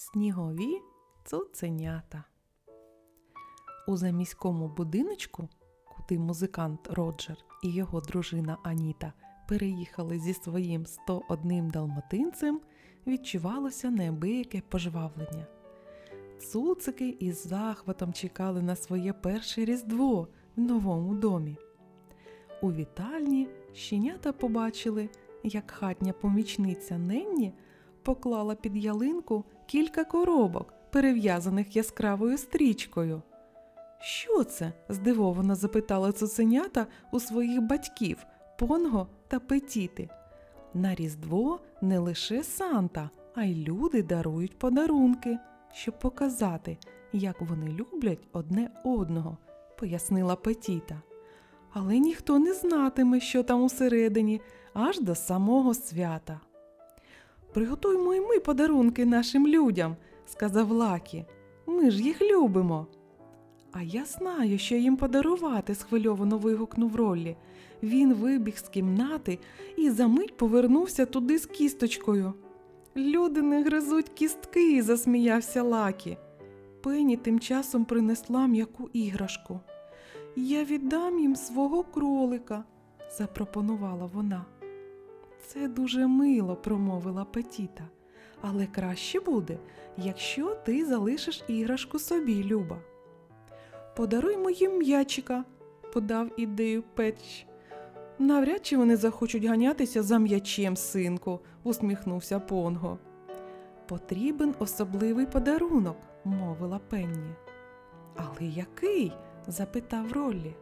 Снігові цуценята. У заміському будиночку, куди музикант Роджер і його дружина Аніта переїхали зі своїм 101 далматинцем, відчувалося неабияке пожвавлення. Цуцики із захватом чекали на своє перше різдво в новому домі. У вітальні щенята побачили, як хатня помічниця Ненні поклала під ялинку кілька коробок, перев'язаних яскравою стрічкою. Що це? здивовано запитала цуценята у своїх батьків Понго та Петіти. На Різдво не лише Санта, а й люди дарують подарунки, щоб показати, як вони люблять одне одного, пояснила Петіта. Але ніхто не знатиме, що там усередині, аж до самого свята. Приготуймо й ми подарунки нашим людям, сказав Лакі. Ми ж їх любимо. А я знаю, що їм подарувати, схвильовано вигукнув Роллі. Він вибіг з кімнати і за мить повернувся туди з кісточкою. Люди не гризуть кістки, засміявся Лакі. Пенні тим часом принесла м'яку іграшку. Я віддам їм свого кролика, запропонувала вона. Це дуже мило, промовила Петіта. Але краще буде, якщо ти залишиш іграшку собі, Люба. Подаруймо їм м'ячика, подав ідею Петч. Навряд чи вони захочуть ганятися за м'ячем, синку, усміхнувся Понго. Потрібен особливий подарунок, мовила Пенні. Але який? запитав Роллі.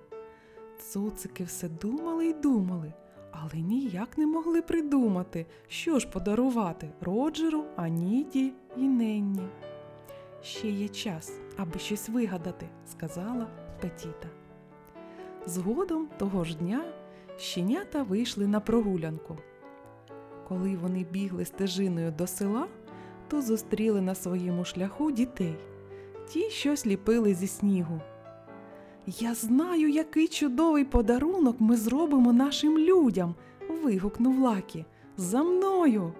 Цуцики все думали й думали, але ніяк не могли придумати, що ж подарувати Роджеру, Аніті й Ненні. Ще є час, аби щось вигадати, сказала Петіта. Згодом того ж дня щенята вийшли на прогулянку. Коли вони бігли стежиною до села, то зустріли на своєму шляху дітей. Ті щось ліпили зі снігу. Я знаю, який чудовий подарунок ми зробимо нашим людям. вигукнув Лакі. За мною.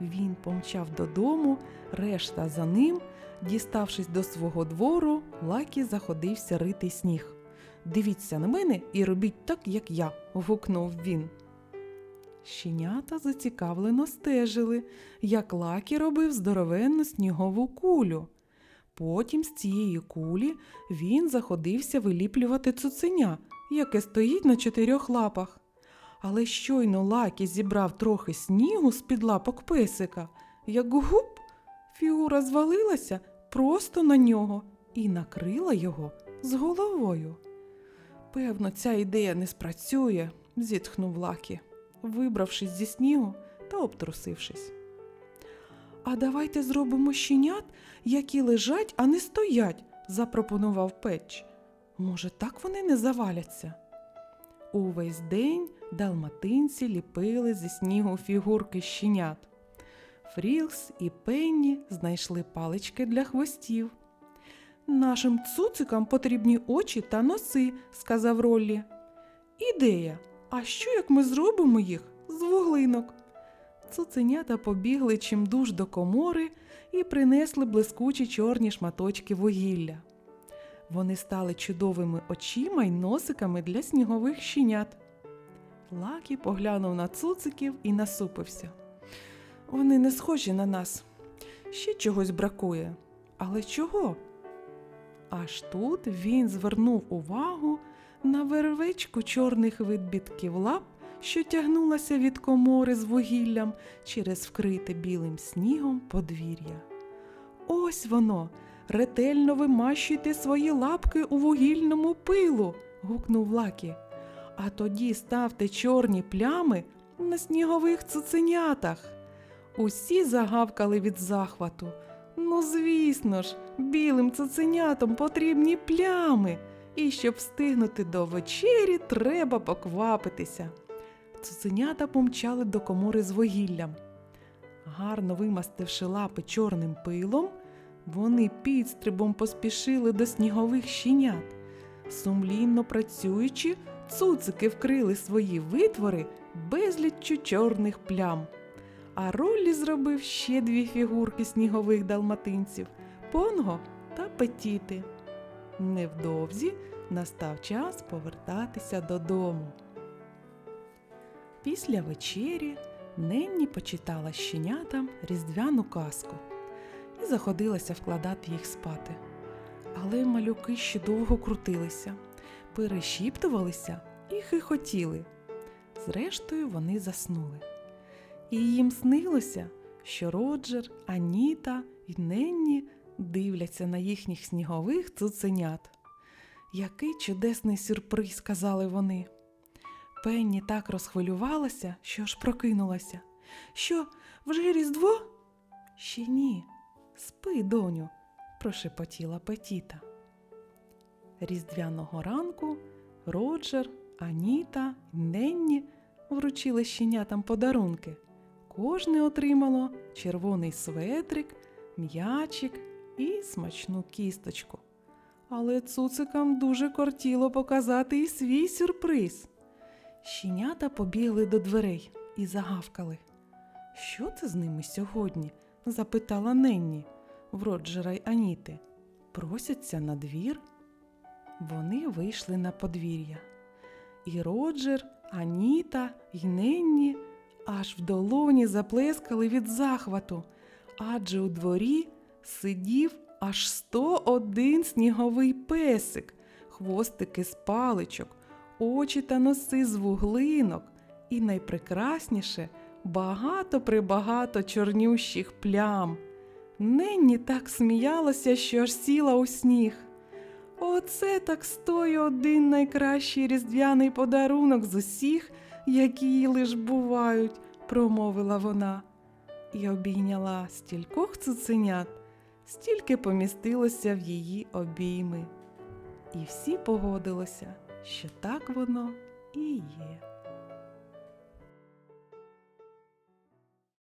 Він помчав додому, решта за ним. Діставшись до свого двору, Лакі заходився рити сніг. Дивіться на мене і робіть так, як я. гукнув він. Щенята зацікавлено стежили, як Лакі робив здоровенну снігову кулю. Потім з цієї кулі він заходився виліплювати цуценя, яке стоїть на чотирьох лапах. Але щойно Лакі зібрав трохи снігу з-під лапок песика, як гуп, фігура звалилася просто на нього і накрила його з головою. Певно, ця ідея не спрацює, зітхнув Лакі, вибравшись зі снігу та обтрусившись. А давайте зробимо щенят, які лежать, а не стоять, запропонував Петч. Може, так вони не заваляться? Увесь день далматинці ліпили зі снігу фігурки щенят. Фрілс і Пенні знайшли палички для хвостів. Нашим цуцикам потрібні очі та носи, сказав Роллі. Ідея. А що як ми зробимо їх з вуглинок? Цуценята побігли чимдуж до комори і принесли блискучі чорні шматочки вугілля. Вони стали чудовими очима й носиками для снігових щенят. Лакі поглянув на цуциків і насупився. Вони не схожі на нас. Ще чогось бракує. Але чого? Аж тут він звернув увагу на вервечку чорних відбитків лап, що тягнулася від комори з вугіллям через вкрите білим снігом подвір'я. Ось воно. Ретельно вимащуйте свої лапки у вугільному пилу. гукнув Лакі. А тоді ставте чорні плями на снігових цуценятах. Усі загавкали від захвату. Ну, звісно ж, білим цуценятам потрібні плями, і щоб встигнути до вечері, треба поквапитися. Цуценята помчали до комори з вугіллям. Гарно вимастивши лапи чорним пилом, вони підстрибом поспішили до снігових щенят. Сумлінно працюючи, цуцики вкрили свої витвори безліччю чорних плям. а Роллі зробив ще дві фігурки снігових далматинців Понго та Петіти. Невдовзі настав час повертатися додому. Після вечері Ненні почитала щенятам різдвяну казку і заходилася вкладати їх спати. Але малюки ще довго крутилися, перешіптувалися і хихотіли. Зрештою, вони заснули. І їм снилося, що Роджер, Аніта і Ненні дивляться на їхніх снігових цуценят. Який чудесний сюрприз, сказали вони. Пенні так розхвилювалася, що аж прокинулася. Що, вже Різдво? Ще ні. Спи, доню, прошепотіла Петіта. Різдвяного ранку Роджер, Аніта Ненні вручили щенятам подарунки. Кожне отримало червоний светрик, м'ячик і смачну кісточку. Але цуцикам дуже кортіло показати і свій сюрприз. Щенята побігли до дверей і загавкали. Що це з ними сьогодні? запитала Ненні в Роджера й Аніти. Просяться на двір? Вони вийшли на подвір'я. І Роджер, Аніта й Ненні аж в долоні заплескали від захвату, адже у дворі сидів аж 101 сніговий песик, хвостики з паличок, очі та носи з вуглинок, і найпрекрасніше багато прибагато чорнющих плям. Ненні так сміялася, що аж сіла у сніг. Оце так стою один найкращий різдвяний подарунок з усіх, які лиш бувають, промовила вона, і обійняла стількох цуценят, стільки помістилося в її обійми. І всі погодилися, що так воно і є.